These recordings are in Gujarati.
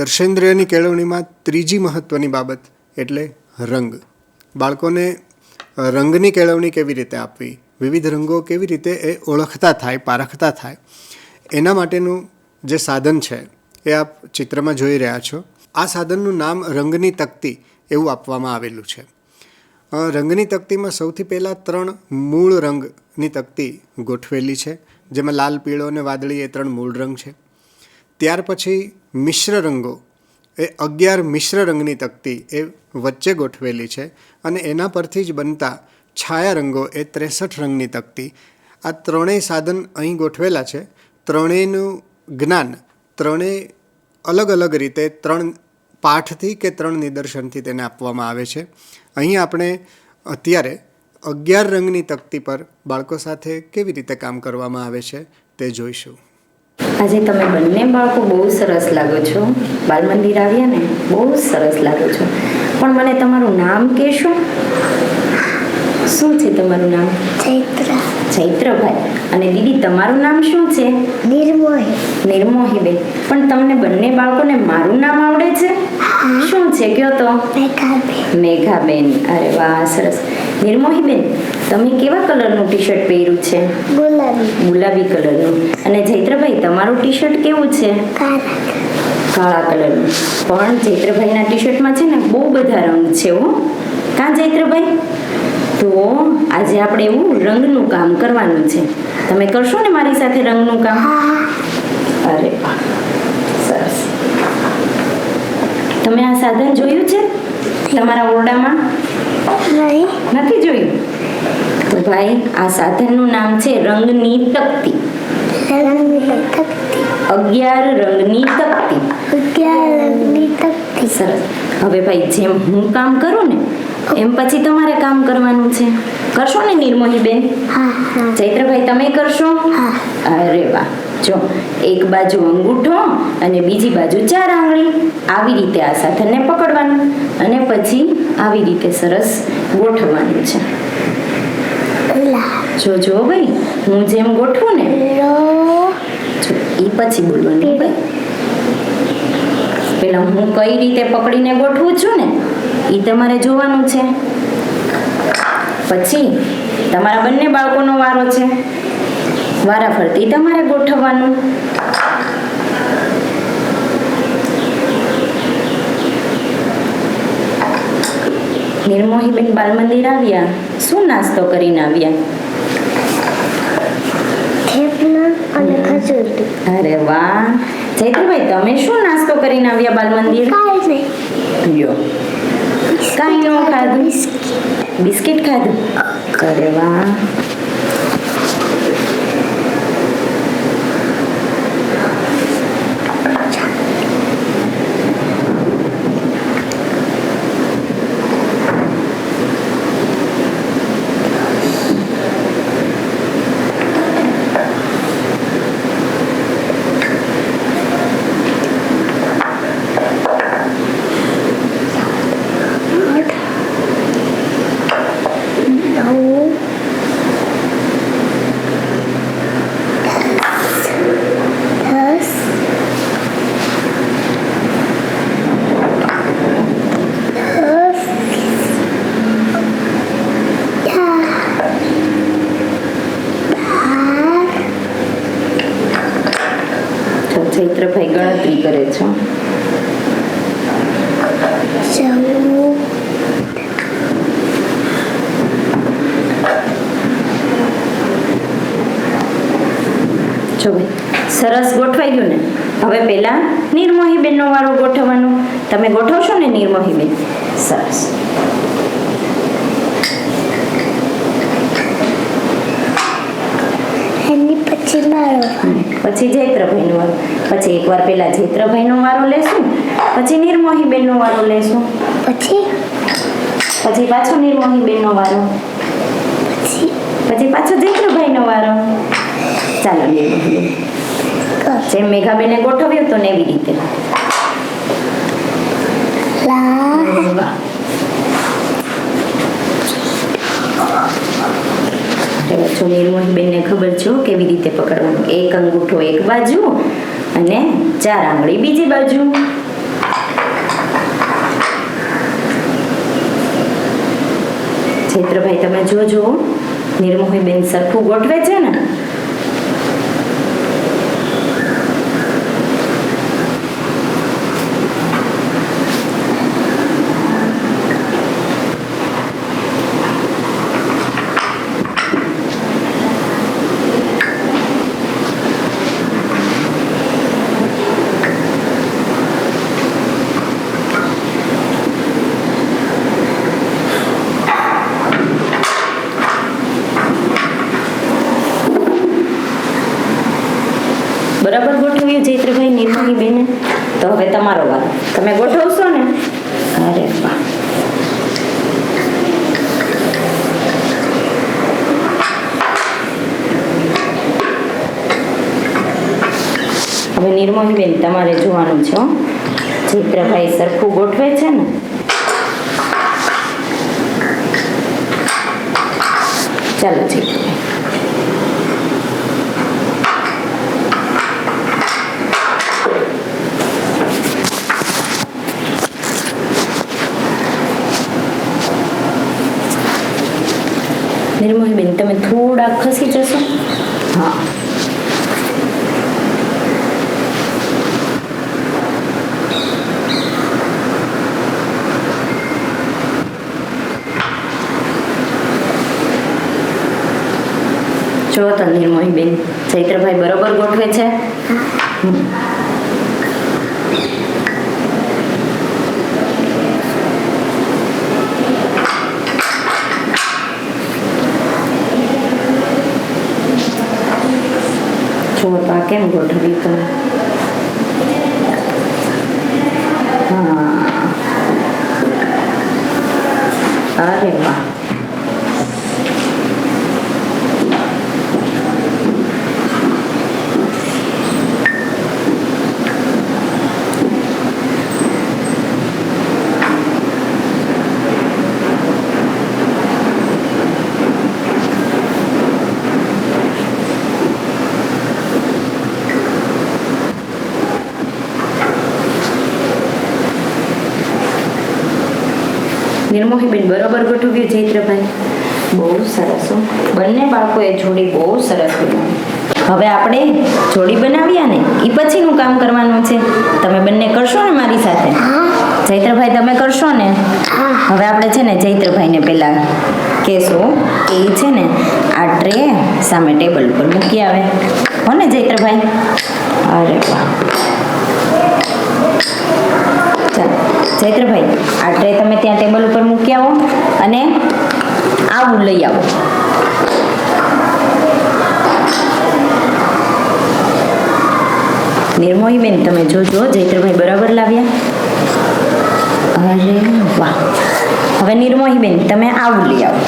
દર્શેન્દ્રિયની કેળવણીમાં ત્રીજી મહત્ત્વની બાબત એટલે રંગ. બાળકોને રંગની કેળવણી કેવી રીતે આપવી? વિવિધ રંગો કેવી રીતે એ ઓળખતા થાય, પારખતા થાય? એના માટેનું જે સાધન છે, એ આપ ચિત્રમાં જોઈ રહ્યા છો. આ સાધનનું નામ રંગની તકતી એવું આપવામાં આવેલું છે. રંગની તકતીમાં સૌથી પહેલાં ત્રણ મૂળ રંગની તકતી ગોઠવેલી છે. જેમાં લાલ, પીળો અને વાદળી એ ત્રણ મૂળ રંગ છે. ત્યાર પછી મિશ્ર રંગો. એ અગિયાર મિશ્ર રંગની તકતી એ વચ્ચે ગોઠવેલી છે અને એના પરથી જ બનતા છાયા રંગો એ ત્રેસઠ રંગની તકતી. આ ત્રણેય સાધન અહીં ગોઠવેલા છે. ત્રણેયનું જ્ઞાન, ત્રણેય અલગ અલગ રીતે ત્રણ પાઠથી કે ત્રણ નિદર્શનથી તેને આપવામાં આવે છે. અહીં આપણે અત્યારે અગિયાર રંગની તકતી પર બાળકો સાથે કેવી રીતે કામ કરવામાં આવે છે તે જોઈશું. આજે તમે બંને બાળકો બહુ સરસ લાગો છો. બાલ મંદિર આવ્યા ને બહુ સરસ લાગો છો. પણ મને તમારું નામ કહેશો? શું છે તમારું નામ? ચૈત્ર. ચૈત્રભાઈ. અને દીદી તમારું નામ શું છે? નિર્મોહી. નિર્મોહીબેન. પણ તમને બંને બાળકોને મારું નામ આવડે છે? શું છે કયો તો? મેઘાબેન. મેઘાબેન. અરે વાહ સરસ. નિર્મોહીબેન તમે કેવા કલરનું ટી શર્ટ પહેર્યું છે? ગુલાબી. ગુલાબી કલરનું. અને જૈત્રભાઈ તમારું ટી શર્ટ કેવું છે? કાળા કલરનું. પણ જૈત્રભાઈના ટી શર્ટમાં છે ને બહુ બધા રંગ છે હો. કાં જૈત્રભાઈ? તો આજે આપણે એવું રંગનું કામ કરવાનું છે. તમે કરશો ને મારી સાથે રંગનું કામ? અરે સરસ. તમે આ સાધન જોયું છે? તમારા ઓરડામાં? નથી જોયું? ભાઈ આ સાધનનું નામ છે રંગની તકતી. અગિયાર રંગની તકતી. અગિયાર રંગની તકતી. સરસ. હવે ભાઈ જેમ હું કામ કરું ને એમ પછી તમારે કામ કરવાનું છે. કરશો ને નિર્મોહીબેન? હા હા. ચૈત્રભાઈ તમે કરશો? અરે વાહ. જો એક બાજુ અંગૂઠો અને બીજી બાજુ ચાર આંગળી. આવી રીતે આ સાધનને પકડવાનું અને પછી આવી રીતે સરસ ગોઠવવાનું છે. જો જો ભાઈ હું જેમ ગોઠવું ને જો એ પછી બોલવાનું ભાઈ. પેલા હું કઈ રીતે પકડીને ગોઠવું છું ને એ તમારે જોવાનું છે. પછી તમારા બંને બાળકોનો વારો છે. વારા ફરતી તમારે ગોઠવવાનું. નિર્મોહીબેન બાલ મંદિર આવ્યા શું નાસ્તો કરીને આવ્યા? અને ખજૂરી અરે વાહ. ચૈત્રભાઈ તમે શું નાસ્તો કરીને આવ્યા બાલ મંદિર કાંઈ નહીં. લ્યો. કાંઈ ન ખાધું? બિસ્કિટ ખાધું? અરે વાહ નવ દસ દસ અગિયાર બાર તો ચૈત્રભાઈ ગણતરી કરે છે ચૌદ જો ભાઈ સરસ ગોઠવાઈ ગયું ને? હવે પહેલા નિર્મોહીબેનનો વારો ગોઠવવાનો. તમે ગોઠવશો ને નિર્મોહીબેન? સરસ. એની પછી મારો પછી જૈત્રભાઈનો વારો. પછી એકવાર પહેલા જૈત્રભાઈનો વારો લેશું પછી નિર્મોહીબેનનો વારો લેશું. પછી? પછી પાછો નિર્મોહીબેનનો વારો. પછી? પછી પાછો જૈત્રભાઈનો વારો. ચાલો નિર્મોહીબેન. જેમ મેઘાબેને ગોઠવ્યું તો ને એવી રીતે. અરે નિર્મોહીબેનને ખબર છે કેવી રીતે પકડવાનું. એક અંગૂઠો એક બાજુ અને ચાર આંગળી બીજી બાજુ. ચૈત્રભાઈ, તમે જોજો નિર્મોહી બેન સરખું ગોઠવે છે ને? બરાબર ગોઠવ્યું ચૈત્રભાઈ નિર્મોહી બેને. તો હવે તમારો વાર. તમે ગોઠવશો ને? અરે વાહ. હવે નિર્મોહી બેન તમારે જોવાનું છે. ચૈત્રભાઈ સરખું ગોઠવે છે ને? ચાલો ચૈત્રભાઈ. નિર્મોહીબેન તમે થોડા ખસી જશો હા જો તો નિર્મોહીબેન ચૈત્રભાઈ બરોબર ગોઠવે છે હમ. જો તો આ નિર્મોહીબેન બરોબર ગોઠવ્યું ચૈત્રભાઈ? બહુ સરસ. બંને બાળકોએ જોડી બહુ સરસ બનાવી. હવે આપણે જોડી બનાવ્યા ને એ પછીનું કામ કરવાનું છે. તમે બંને કરશો ને મારી સાથે? ચૈત્રભાઈ તમે કરશો ને? હવે આપણે છે ને ચૈત્રભાઈને પહેલાં કહેશું કે એ છે ને આ ટ્રે સામે ટેબલ ઉપર મૂકી આવે. હો ને ચૈત્રભાઈ? અરે વાહ. ચાલો ચૈત્રભાઈ આ ટ્રે તમે ત્યાં ટેબલ ઉપર મૂકી આવો અને આવું લઈ આવો. નિર્મોહીબેન, તમે જોજો ચૈત્રભાઈ બરાબર લાવ્યા. અરે વાહ. હવે નિર્મોહીબેન, તમે આવું લઈ આવો.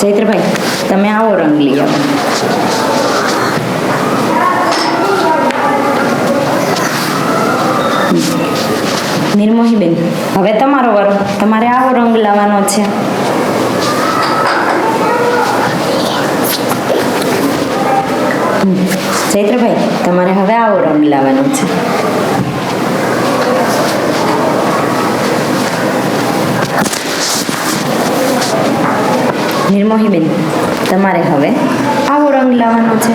ચૈત્રભાઈ તમે આવો રંગ લઈ આવો. નિર્મોહીબેન હવે તમારો વારો, તમારે આવો રંગ લાવવાનો છે. ચૈત્રભાઈ, તમારે હવે આવો રંગ લાવવાનો છે. નિર્મોહીબેન તમારે હવે આવો રંગ લાવવાનો છે.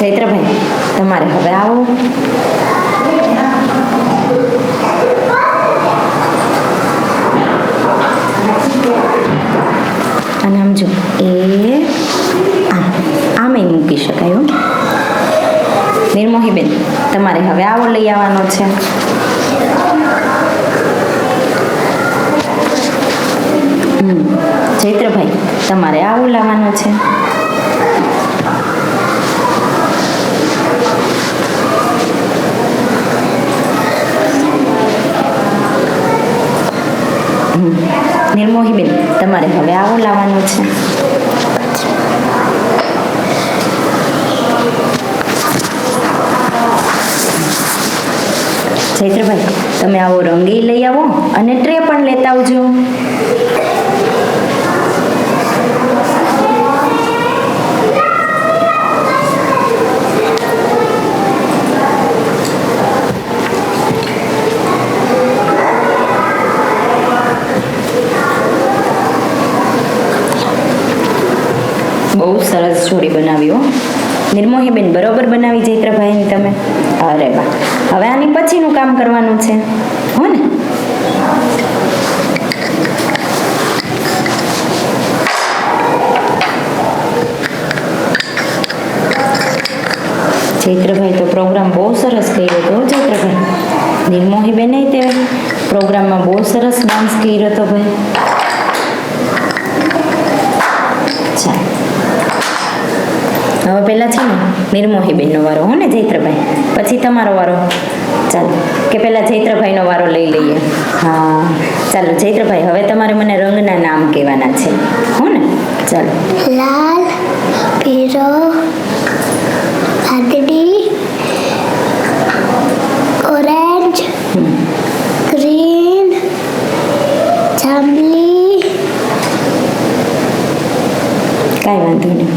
ચૈત્રભાઈ, તમારે હવે આવો. અને આમ જો, એ આમ આમે મૂકી શકાય નિર્મોહીબેન, તમારે હવે આવો લઈ આવવાનો છે. ચૈત્રભાઈ, તમારે આવું લાવવાનો છે હમ. નિર્મોહીબેન તમારે હવે લાવવાનું છે ચૈત્રભાઈ તમે આવો રંગી લઈ આવો અને ટ્રે પણ લેતા આવજો બહુ જોડી બનાવી નિર્મોહીબેન બરોબર બનાવી ચૈત્રભાઈની તમે? અરે વાહ. હવે આની પછીનું કામ કરવાનું છે. હો ને? ચૈત્રભાઈ તો પ્રોગ્રામ બહુ સરસ કર્યો હતો ચૈત્રભાઈ નિર્મોહીબેન તે પ્રોગ્રામમાં બહુ સરસ ડાન્સ કર્યો હતો ભાઈ. ચાલ. હવે પહેલાં છે ને નિર્મોહીબેનનો વારો હો ને ચૈત્રભાઈ પછી તમારો વારો. ચાલો કે પહેલાં ચૈત્રભાઈનો વારો લઈ લઈએ. હા ચાલો ચૈત્રભાઈ હવે તમારે મને રંગના નામ કહેવાના છે. હો ને ચાલો. લાલ પીળો વાદળી ઓરેન્જ ગ્રીન જાંબલી. કાંઈ વાંધો નહીં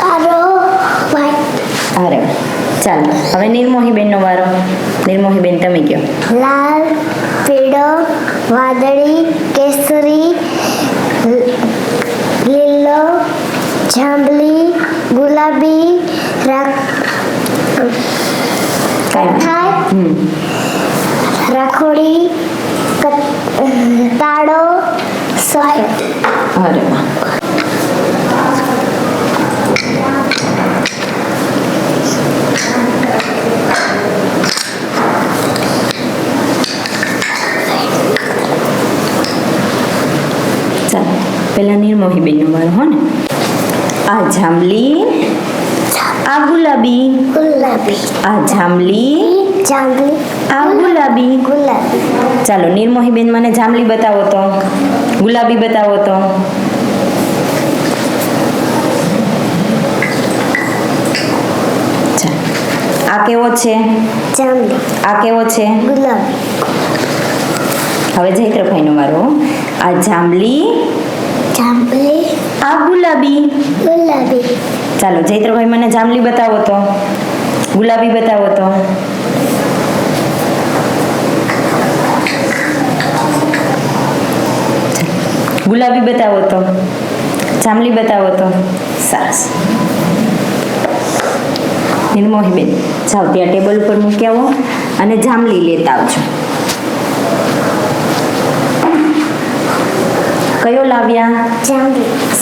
કાળો વ્હાઈટ અરે વાહ. ચાલો હવે નિર્મોહીબેનનો વારો. નિર્મોહીબેન તમે કહો. લાલ પીળો વાદળી કેસરી લીલો જાંબલી ગુલાબી રાખોડી તાળો સફેદ અરે વાહ ચાલો પહેલા નિર્મોહીબેનનો વારો હો ને આ જાંબલી આ ગુલાબી ગુલાબી આ જાંબલી જાંબલી આ ગુલાબી ગુલાબી ચાલો નિર્મોહીબેન મને જાંબલી બતાવો તો ગુલાબી બતાવો તો ચાલો. આ કેવો છે જાંબલી આ કેવો છે ગુલાબી હવે જૈત્રભાઈનો વારો આ જાંબલી જાંબલી આ ગુલાબી. ગુલાબી. ચાલો જૈત્રભાઈ મને જાંબલી બતાવો તો. ગુલાબી બતાવો તો. ગુલાબી બતાવો તો. જાંબલી બતાવો તો. સરસ. નિર્મોહીબેન જાઓ ત્યાં ટેબલ ઉપર મૂકી આવો અને જાંબલી લેતા આવજો. કયો લાવ્યા?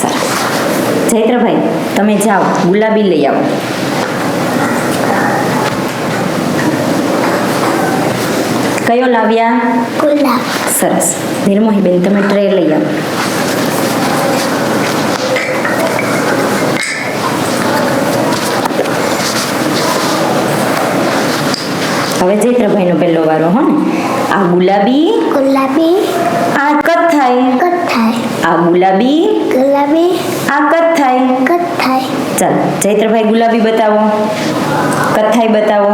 સરસ જૈત્રભાઈ તમે જાઓ ગુલાબી લઈ આવો. કયો લાવ્યા? સરસ. નિર્મોહીબેન તમે ટ્રે લઈ આવો. હવે જૈત્રભાઈનો પહેલો વારો હો ને. આ ગુલાબી. ગુલાબી. આ કથ્થાઈ. કથ્થાઈ. આ ગુલાબી. ગુલાબી. આ કથ્થાઈ. કથ્થાઈ. ચાલ જૈત્રભાઈ ગુલાબી બતાવો. કથ્થાઈ બતાવો.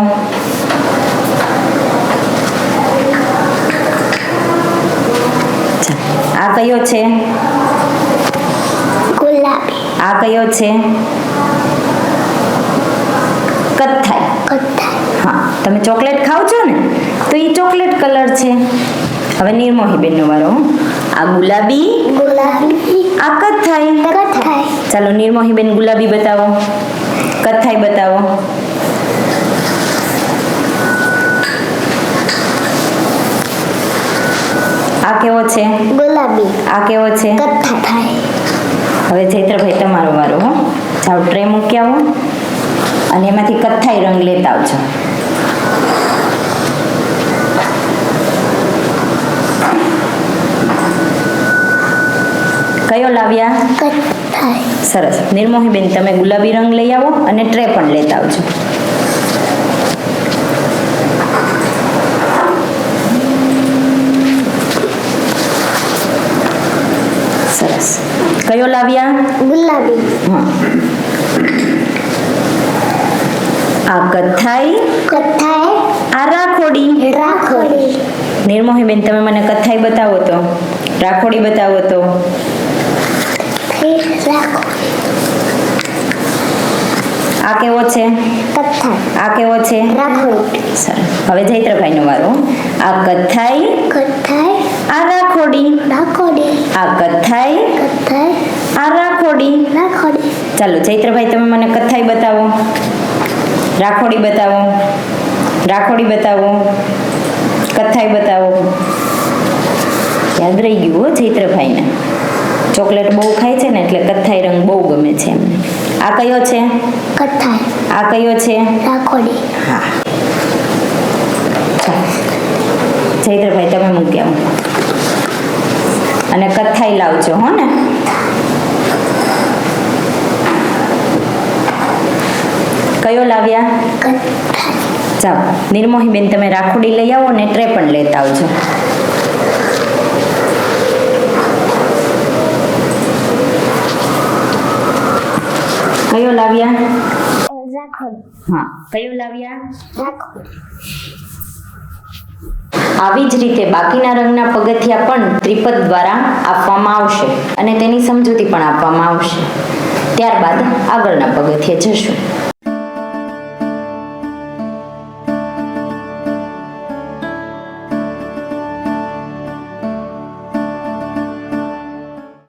આ કયો છે? ગુલાબી. આ કયો છે? કથ્થાઈ. કથ્થાઈ. હા તમે ચોકલેટ ખાવ છો ને તો એ ચોકલેટ કલર છે. હવે નિર્મોહીબેનનો વારો આ ગુલાબી? ગુલાબી. આ કથ્થાઈ. કથ્થાઈ. ચાલો નિર્મોહીબેન ગુલાબી બતાવો. કથ્થાઈ બતાવો. આ કેવો છે? ગુલાબી. આ કેવો છે? કથ્થાઈ. હવે ચૈત્રભાઈ તમારો વારો હો. જાઓ ટ્રે મૂકી આવો. અને એમાંથી કથ્થાઈ રંગ લેતા આવજો. કયો લાવ્યા? સરસ. નિર્મોહીબેન તમે ગુલાબી રંગ લઈ આવો અને ટ્રે પણ લેતા આવજો. સરસ. કયો લાવ્યા? ગુલાબી. હા. આ કથાઈ કથાઈ આ રાખોડી. રાખોડી. નિર્મોહીબેન તમે મને કથાઈ બતાવો તો. રાખોડી બતાવો તો. રાખો આ કેવો છે? આ કેવો છે? હવે જૈત્રભાઈ નો વારો. આ કથાઈ કથાઈ આ રાખોડી. રાખોડી. આ કથાઈ કથાઈ આ રાખોડી. રાખોડી. ચાલો ચૈત્રભાઈ તમે મને કથાઈ બતાવો. રાખોડી બતાવો. રાખોડી બતાવો. કથાઈ બતાવો. યાદ રહી ગયું હો ચૈત્રભાઈને ચોકલેટ બહુ ખાય છે ને એટલે કથ્થાઈ રંગ બહુ ગમે છે એમને. આ કયો છે? કથ્થાઈ. આ કયો છે? રાખોડી. હા. ચૈત્રભાઈ તમે મૂક્યા અને કથ્થાઈ લાવજો હો ને. કયો લાવ્યા? ચાલો. નિર્મોહીબેન તમે રાખોડી લઈ આવો ને ટ્રે પણ લેતા આવજો. કયો લાવ્યા? હા. કયો લાવ્યા? આવી જ રીતે બાકીના રંગના પગથિયા પણ ત્રિપદ દ્વારા આપવામાં આવશે અને તેની સમજૂતી પણ આપવામાં આવશે. ત્યારબાદ આગળના પગથિયે જશું.